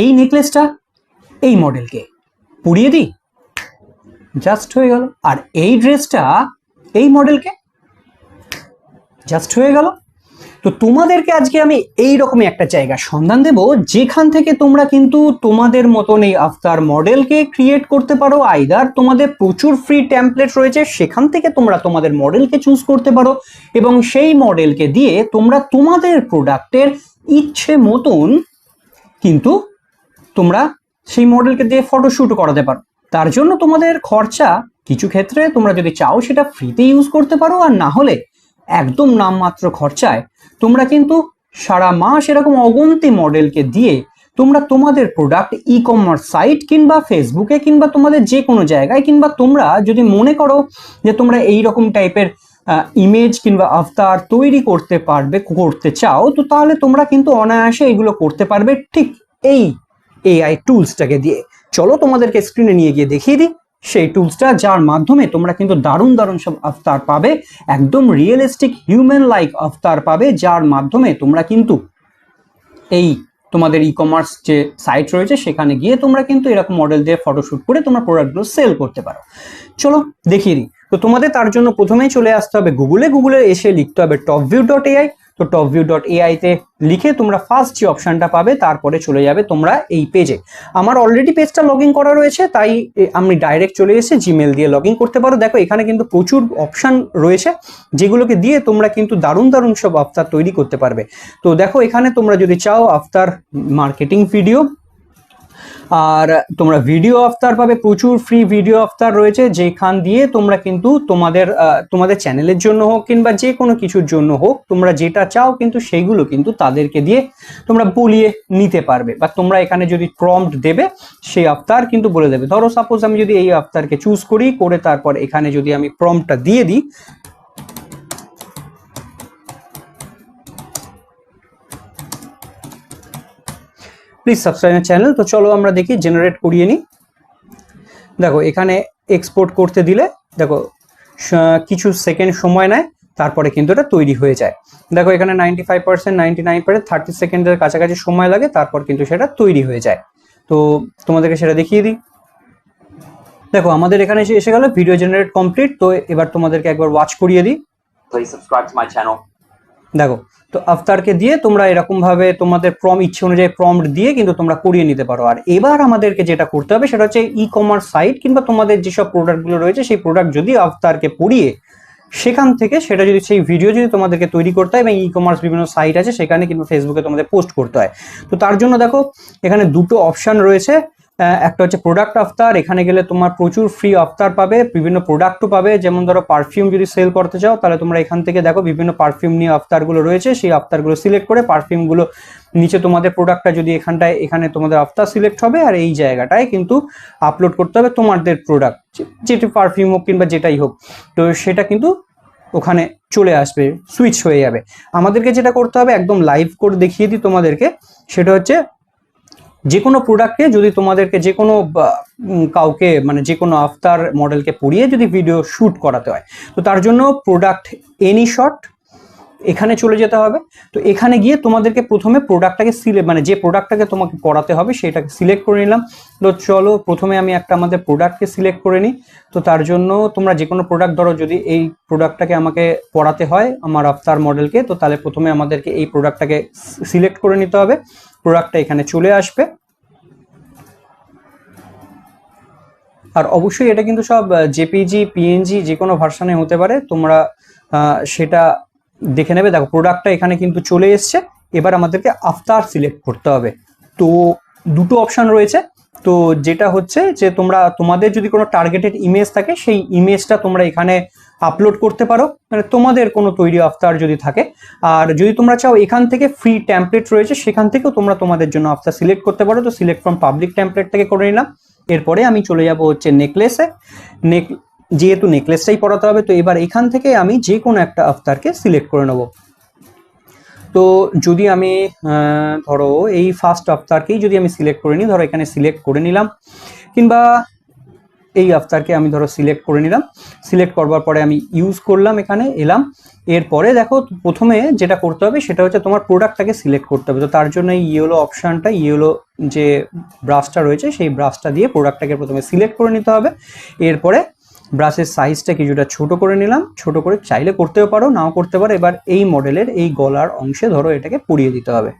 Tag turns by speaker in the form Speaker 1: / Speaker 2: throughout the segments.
Speaker 1: এই নেকলেসটা এই মডেলকে পুড়িয়ে দিই। জাস্ট হয়ে গেল। আর এই ড্রেসটা এই মডেলকে জাস্ট হয়ে গেল। তো তোমাদেরকে আজকে আমি এই রকমই একটা জায়গা সন্ধান দেব, যেখান থেকে তোমরা কিন্তু তোমাদের মতন এই আফতার মডেলকে ক্রিয়েট করতে পারো। আইদার তোমাদের প্রচুর ফ্রি ট্যাম্পলেট রয়েছে, সেখান থেকে তোমরা তোমাদের মডেলকে চুজ করতে পারো এবং সেই মডেলকে দিয়ে তোমরা তোমাদের প্রোডাক্টের ইচ্ছে মতন কিন্তু তোমরা সেই মডেলকে দিয়ে ফটোশ্যুট করাতে পারো। তার জন্য তোমাদের খরচা কিছু ক্ষেত্রে তোমরা যদি চাও সেটা ফ্রিতে ইউজ করতে পারো, আর না হলে একদম নামমাত্র খরচায় তোমরা কিন্তু সারা মাস এরকম অগন্তি মডেলকে দিয়ে তোমরা তোমাদের প্রোডাক্ট ই কমার্স সাইট কিংবা ফেসবুকে কিংবা তোমাদের যে কোনো জায়গায় কিংবা তোমরা যদি মনে করো যে তোমরা এই রকম টাইপের ইমেজ কিংবা আফতার তৈরি করতে পারবে, করতে চাও, তো তাহলে তোমরা কিন্তু অনায়াসে এগুলো করতে পারবে ঠিক এই এআই টুলসটাকে দিয়ে। চলো তোমাদেরকে স্ক্রিনে নিয়ে গিয়ে দেখিয়ে দিই। সেই টুলসটা যার মাধ্যমে তোমরা কিন্তু দারুণ দারুণ সব আফতার পাবে, একদম রিয়েলিস্টিক হিউম্যান লাইক আফতার পাবে, যার মাধ্যমে তোমরা কিন্তু এই তোমাদের ই কমার্স যে সাইট রয়েছে, সেখানে গিয়ে তোমরা কিন্তু এরকম মডেল দিয়ে ফটোশ্যুট করে তোমরা প্রোডাক্টগুলো সেল করতে পারো। চলো দেখিয়ে দিই। তো তোমাদের তার জন্য প্রথমেই চলে আসতে হবে গুগলে গুগলে এসে লিখতে হবে টপ ভিউ ডট এআই তো টপ ভিউ ডট এআইতে লিখে তোমরা ফার্স্ট যে অপশানটা পাবে, তারপরে চলে যাবে তোমরা এই পেজে আমার অলরেডি পেজটা লগ করা রয়েছে, তাই আমি ডাইরেক্ট চলে এসে জিমেল দিয়ে লগ করতে পারো। দেখো, এখানে কিন্তু প্রচুর অপশান রয়েছে, যেগুলোকে দিয়ে তোমরা কিন্তু দারুণ দারুণ সব আফতার তৈরি করতে পারবে। তো দেখো, এখানে তোমরা যদি চাও আফতার মার্কেটিং ভিডিও আর তোমরা ভিডিও আফতার পাবে, প্রচুর ফ্রি ভিডিও আফতার রয়েছে, যেখান দিয়ে তোমরা কিন্তু তোমাদের তোমাদের চ্যানেলের জন্য হোক কিংবা যে কোনো কিছুর জন্য হোক, তোমরা যেটা চাও কিন্তু সেইগুলো কিন্তু তাদেরকে দিয়ে তোমরা বলিয়ে নিতে পারবে। বা তোমরা এখানে যদি প্রম্পট দেবে, সেই আফতার কিন্তু বলে দেবে। ধরো সাপোজ আমি যদি এই আফতারকে চুজ করি, করে তারপর এখানে যদি আমি প্রম্পটটা দিয়ে দিই প্লিজ সাবস্ক্রাইব চ্যানেল তো চলো আমরা দেখি জেনারেট করিয়ে নিই। দেখো এখানে এক্সপোর্ট করতে দিলে দেখো কিছু সেকেন্ড সময় নেয় তারপরে কিন্তু এটা তৈরি হয়ে যায়। দেখো এখানে ninety five percent ninety nine percent thirty সেকেন্ডের কাছাকাছি সময় লাগে তারপর কিন্তু সেটা তৈরি হয়ে যায়। তো তোমাদেরকে সেটা দেখিয়ে দিই। দেখো আমাদের এখানে এসে এসে গেল ভিডিও জেনারেট কমপ্লিট তো এবার তোমাদেরকে একবার ওয়াচ করিয়ে দিই. দেখো তো আফতারকে দিয়ে তোমরা এরকম ভাবে তোমাদের প্রম ইচ্ছে অনুযায়ী প্রম্পট দিয়ে কিন্তু তোমরা করিয়ে নিতে পারো। আর এবার আমাদেরকে যেটা করতে হবে সেটা হচ্ছে ই কমার্স সাইট কিংবা তোমাদের যেসব প্রোডাক্টগুলো রয়েছে, সেই প্রোডাক্ট যদি আফতারকে পড়িয়ে সেখান থেকে সেটা যদি, সেই ভিডিও যদি তোমাদেরকে তৈরি করতে হয় এবং ই কমার্স বিভিন্ন সাইট আছে, সেখানে কিন্তু ফেসবুকে তোমাদের পোস্ট করতে হয়। তো তার জন্য দেখো, এখানে দুটো অপশন রয়েছে। একটা হচ্ছে প্রোডাক্ট আফতার এখানে গেলে তোমার প্রচুর ফ্রি আফতার পাবে, বিভিন্ন প্রোডাক্টও পাবে। যেমন ধরো পারফিউম যদি সেল করতে চাও, তাহলে তোমরা এখান থেকে দেখো বিভিন্ন পারফিউম নিয়ে আফতারগুলো রয়েছে, সেই আফতারগুলো সিলেক্ট করে পারফিউমগুলো নিচে তোমাদের প্রোডাক্টটা যদি এখানটায়, এখানে তোমাদের আফতার সিলেক্ট হবে, আর এই জায়গাটায় কিন্তু আপলোড করতে হবে তোমাদের প্রোডাক্ট যেটি পারফিউম হোক কিংবা যেটাই হোক। তো সেটা কিন্তু ওখানে চলে আসবে সুইচ হয়ে যাবে। আমাদেরকে যেটা করতে হবে, একদম লাইভ করে দেখিয়ে দিই তোমাদেরকে, সেটা হচ্ছে যে কোনো প্রোডাক্টকে যদি তোমাদেরকে যে কোনো কাউকে মানে যে কোনো আফতার মডেলকে পরিয়ে যদি ভিডিও শ্যুট করাতে হয়, তো তার জন্য প্রোডাক্ট এনি শট এখানে চলে যেতে হবে। তো এখানে গিয়ে তোমাদেরকে প্রথমে প্রোডাক্টটাকে সিলেক্ট মানে যে প্রোডাক্টটাকে তোমাকে করাতে হবে সেটাকে সিলেক্ট করে নিলাম। তো চলো প্রথমে আমি একটা আমাদের প্রোডাক্টকে সিলেক্ট করে নিই। তো তার জন্য তোমরা যে কোনো প্রোডাক্ট ধরো যদি এই প্রোডাক্টটাকে আমাকে পড়াতে হয় আমার আফতার মডেলকে তো তাহলে প্রথমে আমাদেরকে এই প্রোডাক্টটাকে সিলেক্ট করে নিতে হবে। প্রোডাক্টটা এখানে চলে আসবে। আর অবশ্যই এটা কিন্তু সব জেপিজি, পিএনজি যে কোনো ভার্সানে হতে পারে। তোমরা সেটা দেখে নেবে। দেখো, প্রোডাক্টটা এখানে কিন্তু চলে এসছে। এবার আমাদেরকে আফতার সিলেক্ট করতে হবে। তো দুটো অপশান রয়েছে। তো যেটা হচ্ছে যে তোমরা, তোমাদের যদি কোনো টার্গেটেড ইমেজ থাকে, সেই ইমেজটা তোমরা এখানে আপলোড করতে পারো। মানে তোমাদের কোনো তৈরি আফতার যদি থাকে। আর যদি তোমরা চাও এখান থেকে ফ্রি ট্যাম্পলেট রয়েছে, সেখান থেকেও তোমরা তোমাদের জন্য আফতার সিলেক্ট করতে পারো। তো সিলেক্ট ফ্রম পাবলিক ট্যাম্পলেট থেকে করে নিলাম। এরপরে আমি চলে যাব হচ্ছে নেকলেসে নেক যেহেতু নেকলেসটাই পড়াতে হবে, তো এবার এখান থেকে আমি যে কোনো একটা আফতারকে সিলেক্ট করে নেব। তো যদি আমি ধরো এই ফার্স্ট আফতারকেই যদি আমি সিলেক্ট করে নিই, ধরো এখানে সিলেক্ট করে নিলাম, কিংবা এই আফতারকে আমি ধরো সিলেক্ট করে নিলাম সিলেক্ট করবার পরে আমি ইউজ করলাম এখানে, এলাম, এরপরে দেখো প্রথমে যেটা করতে হবে সেটা হচ্ছে তোমার প্রোডাক্টটাকে সিলেক্ট করতে হবে। তো তার জন্য এই ইয়েলো অপশানটা ইয়েলো যে ব্রাশটা রয়েছে, সেই ব্রাশটা দিয়ে প্রোডাক্টটাকে প্রথমে সিলেক্ট করে নিতে হবে। এরপরে ব্রাশের সাইজটা কিছুটা ছোট করে নিলাম। ছোট করে চাইলে করতেও পারো, নাও করতে পারো। এবার এই মডেলের এই গলার অংশে ধরো এটাকে পরিয়ে দিতে হবে।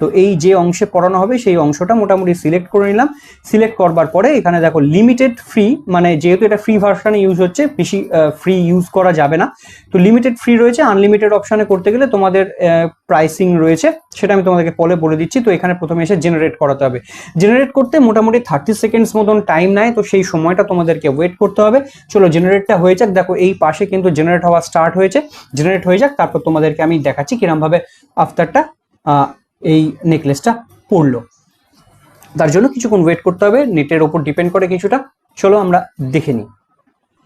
Speaker 1: তো এই যে অংশে পড়ানো হবে, সেই অংশটা মোটামুটি সিলেক্ট করে নিলাম। সিলেক্ট করবার পরে এখানে দেখো লিমিটেড ফ্রি মানে যেহেতু এটা ফ্রি ভার্সানে ইউজ হচ্ছে, বেশি ফ্রি ইউজ করা যাবে না। তো লিমিটেড ফ্রি রয়েছে। আনলিমিটেড অপশানে করতে গেলে তোমাদের প্রাইসিং রয়েছে, সেটা আমি তোমাদেরকে পরে বলে দিচ্ছি। তো এখানে প্রথমে এসে জেনারেট করাতে হবে। জেনারেট করতে মোটামুটি থার্টি সেকেন্ডস মতন টাইম নেয়, তো সেই সময়টা তোমাদেরকে ওয়েট করতে হবে। চলো জেনারেটটা হয়ে যাক। দেখো এই পাশে কিন্তু জেনারেট হওয়া স্টার্ট হয়েছে। জেনারেট হয়ে যাক, তারপর তোমাদেরকে আমি দেখাচ্ছি কিরমভাবে আফটারটা এই নেকলেসটা পড়ল তার জন্য কিছুক্ষণ ওয়েট করতে হবে। নেটের ওপর ডিপেন্ড করে কিছুটা। চলো আমরা দেখে নিই।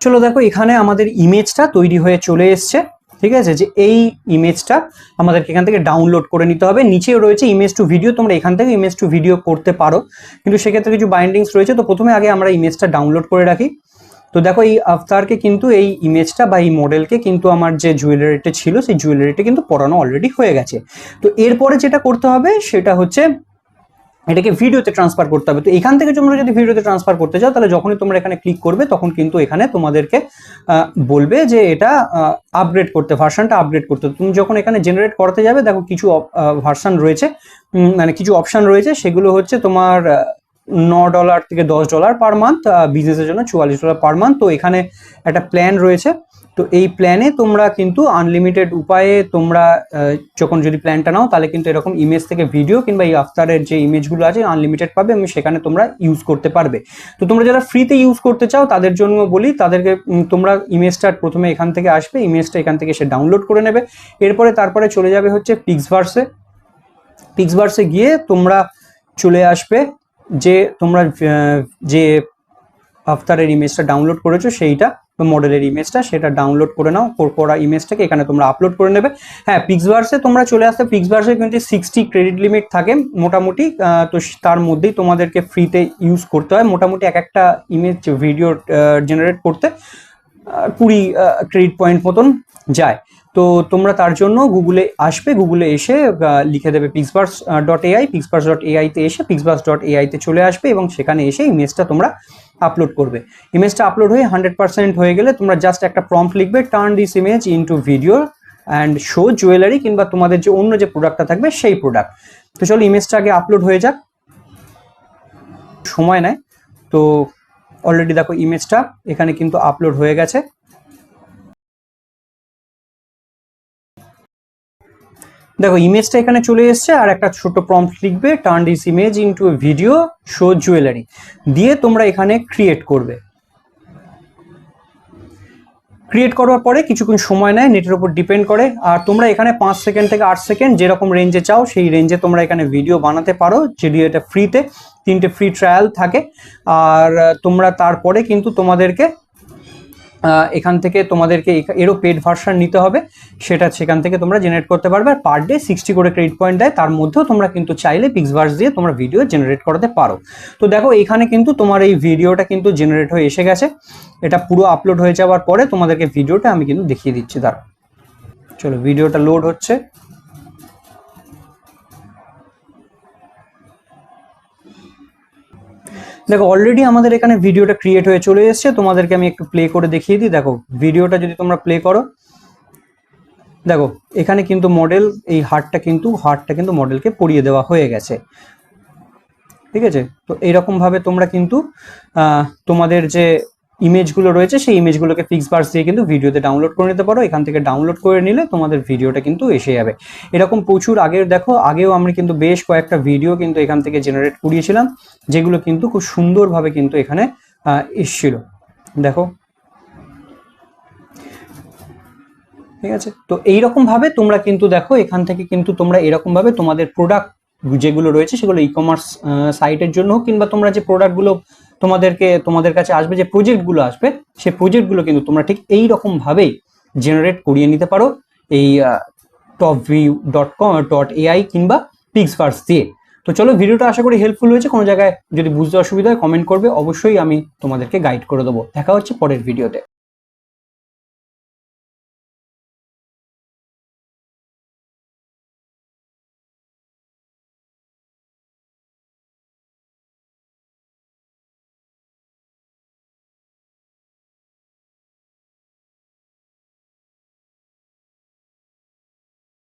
Speaker 1: চলো দেখো, এখানে আমাদের ইমেজটা তৈরি হয়ে চলে এসছে। ঠিক আছে? যে এই ইমেজটা আমাদেরকে এখান থেকে ডাউনলোড করে নিতে হবে। নিচেও রয়েছে ইমেজ টু ভিডিও তোমরা এখান থেকে ইমেজ টু ভিডিও করতে পারো। কিন্তু সেক্ষেত্রে কিছু বাইন্ডিংস রয়েছে, তো প্রথমে আগে আমরা ইমেজটা ডাউনলোড করে রাখি। তো দেখো, এই আফতারকে কিন্তু, এই ইমেজটা বা এই মডেলকে কিন্তু আমার যে জুয়েলারিটা ছিল, সেই জুয়েলারিটা কিন্তু পরানো অলরেডি হয়ে গেছে। তো এরপরে যেটা করতে হবে, সেটা হচ্ছে এটাকে ভিডিওতে ট্রান্সফার করতে হবে। তো এখান থেকে তোমরা যদি ভিডিওতে ট্রান্সফার করতে চাও তাহলে যখনই তোমরা এখানে ক্লিক করবে, তখন কিন্তু এখানে তোমাদেরকে বলবে যে এটা আপগ্রেড করতে ভার্সানটা আপগ্রেড করতে। তুমি যখন এখানে জেনারেট করতে যাবে, দেখো কিছু ভার্সান রয়েছে। মানে কিছু অপশান রয়েছে, সেগুলো হচ্ছে তোমার ন ডলার থেকে দশ ডলার পার মান্থ বিজনেসের জন্য চুয়াল্লিশ ডলার পার মান্থ তো এখানে একটা প্ল্যান রয়েছে। তো এই প্ল্যানে তোমরা কিন্তু আনলিমিটেড উপায়ে তোমরা যখন যদি প্ল্যানটা নাও, তাহলে কিন্তু এরকম ইমেজ থেকে ভিডিও কিংবা এই আফতারের যে ইমেজগুলো আছে আনলিমিটেড পাবে এবং সেখানে তোমরা ইউজ করতে পারবে। তো তোমরা যারা ফ্রিতে ইউজ করতে চাও, তাদের জন্য বলি, তাদেরকে তোমরা ইমেজটা প্রথমে এখান থেকে আসবে ইমেজটা এখান থেকে সে ডাউনলোড করে নেবে। এরপরে তারপরে চলে যাবে হচ্ছে পিক্সভার্সে পিক্সভার্সে গিয়ে তোমরা চলে আসবে যে তোমরা যে আফতারের ইমেজটা ডাউনলোড করেছ সেইটা বা মডেলের ইমেজটা সেটা ডাউনলোড করে নাও, কর- ইমেজটাকে এখানে তোমরা আপলোড করে নেবে। হ্যাঁ পিক্সভার্সে তোমরা চলে আসতে পিক্সভার্সে কিন্তু সিক্সটি ক্রেডিট লিমিট থাকে মোটামুটি তো তার মধ্যেই তোমাদেরকে ফ্রিতে ইউজ করতে হয়। মোটামুটি এক একটা ইমেজ ভিডিও জেনারেট করতে কুড়ি ক্রেডিট পয়েন্ট মতন যায়। তো তোমরা তার জন্য গুগলে আসবে, গুগলে এসে লিখে দেবে Pixverse dot AI Pixverse dot এআইতে এসে পিক্সবার্স ডট এআইতে চলে আসবে এবং সেখানে এসে ইমেজটা তোমরা আপলোড করবে। ইমেজটা আপলোড হয়ে হান্ড্রেড পার্সেন্ট হয়ে গেলে তোমরা জাস্ট একটা প্রম্পট লিখবে turn this image into video and show jewellery কিংবা তোমাদের যে অন্য যে প্রোডাক্টটা থাকবে সেই প্রোডাক্ট তো চলো ইমেজটা আগে আপলোড হয়ে যাক। সময় নেয়। তো অলরেডি দেখো ইমেজটা এখানে কিন্তু আপলোড হয়ে গেছে। দেখো ইমেজটা এখানে চলে এসেছে, আর একটা ছোট প্রম্পট লিখবে turn this image into video show jewellery দিয়ে তোমরা এখানে ক্রিয়েট করবে। ক্রিয়েট করার পরে কিছুক্ষণ সময় নেয় নেটের উপর ডিপেন্ড করে। আর তোমরা এখানে পাঁচ সেকেন্ড থেকে আট সেকেন্ড যেরকম রেঞ্জে চাও, সেই রেঞ্জে তোমরা এখানে ভিডিও বানাতে পারো যদি এটা ফ্রিতে তিনটে ফ্রি ট্রায়াল থাকে। আর তোমরা তারপরে কিন্তু তোমাদেরকে এখান থেকে তোমাদেরকে এরও পেড ভার্সন নিতে হবে। সেটা সেখান থেকে তোমরা জেনারেট করতে পারবে। আর পার ডে সিক্সটি করে ক্রেডিট পয়েন্ট দেয়। তার মধ্যেও তোমরা কিন্তু চাইলে পিক্সভার্স দিয়ে তোমরা ভিডিও জেনারেট করাতে পারো। তো দেখো, এখানে কিন্তু তোমার এই ভিডিওটা কিন্তু জেনারেট হয়ে এসে গেছে। এটা পুরো আপলোড হয়ে যাওয়ার পরে তোমাদেরকে ভিডিওটা আমি কিন্তু দেখিয়ে দিচ্ছি। দাঁড়া চলো ভিডিওটা লোড হচ্ছে। দেখো অলরেডি আমাদের এখানে ভিডিওটা ক্রিয়েট হয়ে চলে এসেছে, তোমাদেরকে আমি একটু প্লে করে দেখিয়ে দিই। দেখো ভিডিওটা যদি তোমরা প্লে করো, দেখো, এখানে কিন্তু মডেল এই হারটা কিন্তু হারটা কিন্তু মডেলকে পরিয়ে দেওয়া হয়ে গেছে। ঠিক আছে? তো এইরকমভাবে তোমরা কিন্তু তোমাদের যে ইমেজগুলো রয়েছে, সেই ইমেজগুলোকে ফিক্স বার্স দিয়ে কিন্তু ভিডিওতে ডাউনলোড করে নিতে পারো। এখান থেকে ডাউনলোড করে নিলে তোমাদের ভিডিওটা কিন্তু এসে যাবে। এরকম প্রচুর আগের, দেখো, আগেও আমরা কিন্তু বেশ কয়েকটা ভিডিও কিন্তু এখান থেকে জেনারেট করিয়েছিলাম, যেগুলো কিন্তু খুব সুন্দরভাবে কিন্তু এখানে এসছিল। দেখো। ঠিক আছে? তো এইরকম ভাবে তোমরা কিন্তু দেখো, এখান থেকে কিন্তু তোমরা এরকম ভাবে তোমাদের প্রোডাক্ট যেগুলো রয়েছে, সেগুলো ই কমার্স সাইটের জন্য হোক কিংবা তোমরা যে প্রোডাক্টগুলো তোমাদেরকে, তোমাদের কাছে আসবে যে প্রজেক্টগুলো আসবে, সেই প্রজেক্টগুলো কিন্তু তোমরা ঠিক এই রকম ভাবেই জেনারেট করিয়ে নিতে পারো এই top view dot com dot AI কিংবা পিক্সভার্স দিয়ে। তো চলো, ভিডিওটা আশা করি হেল্পফুল হয়েছে। কোনো জায়গায় যদি বুঝতে অসুবিধা হয় কমেন্ট করবে। অবশ্যই আমি তোমাদেরকে গাইড করে দেবো। দেখা হচ্ছে পরের ভিডিওতে।